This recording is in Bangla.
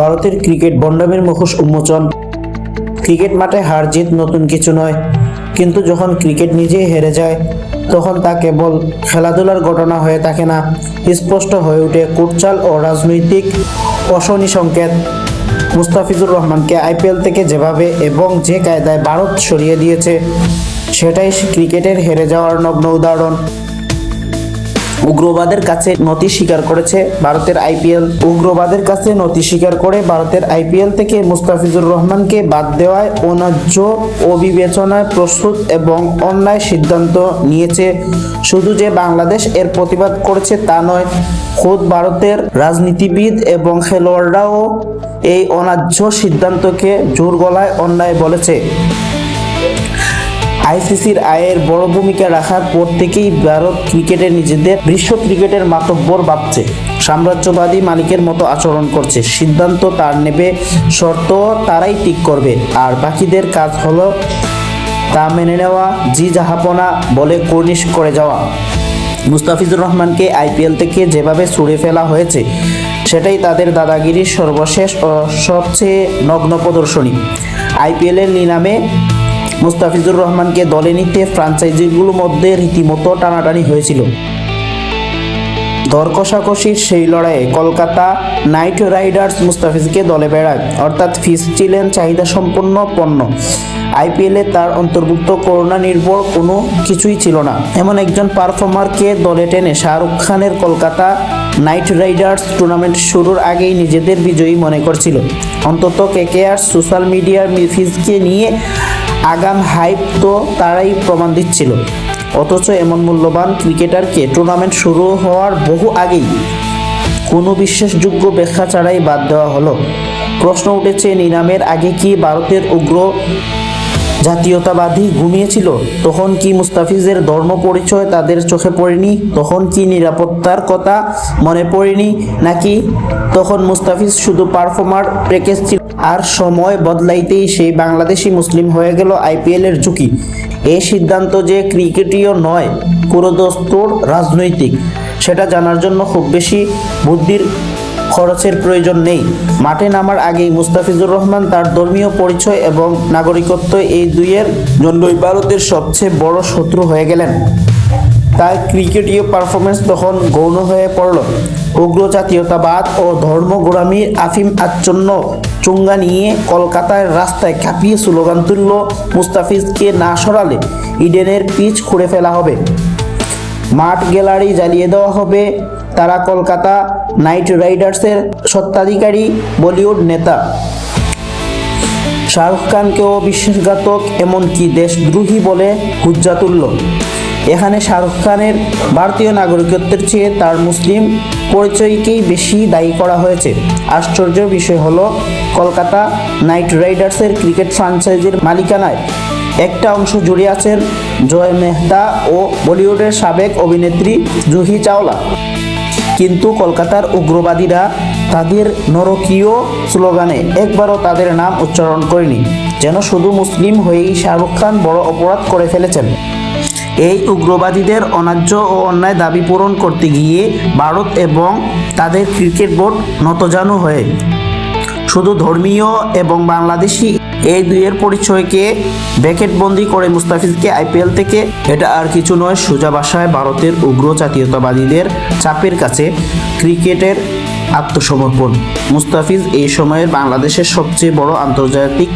ভারতের ক্রিকেট বন্ডামের মুখোশ উন্মোচন। ক্রিকেট মাঠে হার জিত নতুন কিছু নয়, কিন্তু যখন ক্রিকেট নিজেই হেরে যায়, তখন তা কেবল খেলাধুলার ঘটনা হয়ে থাকে না, স্পষ্ট হয়ে ওঠে কুটচাল ও রাজনৈতিক অশনি সংকেত মুস্তাফিজুর রহমানকে আইপিএল থেকে যেভাবে এবং যে কায়দায় ভারত সরিয়ে দিয়েছে, সেটাই ক্রিকেটের হেরে যাওয়ার নগ্ন উদাহরণ। উগ্রবাদের কাছে নথি স্বীকার করেছে ভারতের আইপিএল। উগ্রবাদের কাছে নথি স্বীকার করে ভারতের আইপিএল থেকে মুস্তাফিজুর রহমানকে বাদ দেওয়ায় অন্যায্য অবিবেচনায় প্রস্তুত এবং অন্যায় সিদ্ধান্ত নিয়েছে। শুধু যে বাংলাদেশ এর প্রতিবাদ করেছে তা নয়, খোদ ভারতের রাজনীতিবিদ এবং খেলোয়াড়রাও এই অন্যায্য সিদ্ধান্তকে জোর গলায় অন্যায় বলেছে। আইসিসির আয়ের বড় ভূমিকা রাখার পর থেকেই ভারত ক্রিকেটে নিজেদের বিশ্ব ক্রিকেটের মাতব্বর ভাবছে। সাম্রাজ্যবাদী মালিকের মতো আচরণ করছে। সিদ্ধান্ত তার নেবে শর্ত তারাই ঠিক করবে। আর বাকিদের কাজ হলো তা মেনে নেওয়া, জি জাহাপনা বলে কর্নিশ করে যাওয়া। মুস্তাফিজুর রহমানকে আইপিএল থেকে যেভাবে ছুড়ে ফেলা হয়েছে, সেটাই তাদের দাদাগিরির সর্বশেষ ও সবচেয়ে নগ্ন প্রদর্শনী। আইপিএলের নিলামে মুস্তাফিজুর রহমানকে দলে নিতে ফ্রাঞ্চাইজিগুলোর মধ্যে রীতিমতো টানাটানি হয়েছিল। দর কষাকষির সেই লড়াইয়ে কলকাতা নাইট রাইডার্স মুস্তাফিজকে দলে বেড়ায়, অর্থাৎ ফিস ছিলেন চাহিদা সম্পন্ন পণ্য। আইপিএলে তার অন্তর্ভুক্ত করোনা নির্ভর কোনো কিছুই ছিল না। এমন একজন পারফর্মারকে দলে টেনে শাহরুখ খানের কলকাতা নাইট রাইডার্স টুর্নামেন্ট শুরুর আগেই নিজেদের বিজয়ী মনে করছিল। অন্তত কেকেআর সোশ্যাল মিডিয়ার মিফিজকে নিয়ে আগাম হাইপ তো তারাই প্রমাণ দিচ্ছিল। অথচ এমন মূল্যবান ক্রিকেটারকে টুর্নামেন্ট শুরু হওয়ার বহু আগেই কোনো বিশ্বাসযোগ্য ব্যাখ্যা ছাড়াই বাদ দেওয়া হলো। প্রশ্ন উঠেছে নিলামের আগে কি ভারতের উগ্র জাতীয়তাবাদী ঘুমিয়েছিল। তখন কি মুস্তাফিজের ধর্ম পরিচয় তাদের চোখে পড়েনি? তখন কি নিরাপত্তার কথা মনে পড়েনি? নাকি তখন মুস্তাফিজ শুধু পারফর্মার প্যাকেজ ছিল? আর সময় বদলাইতেই সেই বাংলাদেশি মুসলিম হয়ে গেল আইপিএলের ঝুঁকি। এই সিদ্ধান্ত যে ক্রিকেটীয় নয় পুরোদস্তুর রাজনৈতিক, সেটা জানার জন্য খুব বেশি বুদ্ধির খরচের প্রয়োজন নেই। মাঠে নামার আগেই মুস্তাফিজুর রহমান তার ধর্মীয় পরিচয় এবং নাগরিকত্ব এই দুইয়ের জন্যই ভারতের সবচেয়ে বড় শত্রু হয়ে গেলেন। তার ক্রিকেটীয় পারফরমেন্স তখন গৌণ হয়ে পড়ল। উগ্র জাতীয়তাবাদ ও ধর্মগোড়ামির আফিম আচ্ছন্ন চুঙ্গা নিয়ে কলকাতার রাস্তায় কাঁপিয়ে স্লোগান তুলল মুস্তাফিজকে না সরালে ইডেনের পিচ খুঁড়ে ফেলা হবে। মাঠ গ্যালারি জ্বালিয়ে দেওয়া হবে। তারা কলকাতা নাইট রাইডার্সের সত্ত্বাধিকারী বলিউড নেতা। শাহরুখ খানকেও বিশ্বাসঘাতক এমনকি দেশদ্রোহী বলে হুজ্জা তুলল। এখানে শাহরুখ খানের ভারতীয় নাগরিকত্বের চেয়ে তার মুসলিম পরিচয়কেই বেশি দায়ী করা হয়েছে। আশ্চর্যের বিষয় হলো, কলকাতা নাইট রাইডার্সের ক্রিকেট ফ্রাঞ্চাইজির মালিকানায় একটা অংশ জুড়ে আছেন জয় মেহতা ও বলিউডের সাবেক অভিনেত্রী জুহি চাওলা। কিন্তু কলকাতার উগ্রবাদীরা তাদের নরকীয় স্লোগানে একবারও তাদের নাম উচ্চারণ করেনি, যেন শুধু মুসলিম হয়েই শাহরুখ খান বড় অপরাধ করে ফেলেছেন। এই উগ্রবাদীদের অন্যায্য ও অন্যায় দাবি পূরণ করতে গিয়ে ভারত এবং তাদের ক্রিকেট বোর্ড নতজানু হয়ে শুধু ধর্মীয় এবং বাংলাদেশি, এই দুইয়ের পরিচয়কে ব্যাকেটবন্দি করে মুস্তাফিজকে আইপিএল থেকে। এটা আর কিছু নয়, সোজা বাসায় ভারতের উগ্র জাতীয়তাবাদীদের চাপের কাছে ক্রিকেটের আত্মসমর্পণ। মুস্তাফিজ এই সময়ের বাংলাদেশের সবচেয়ে বড় আন্তর্জাতিক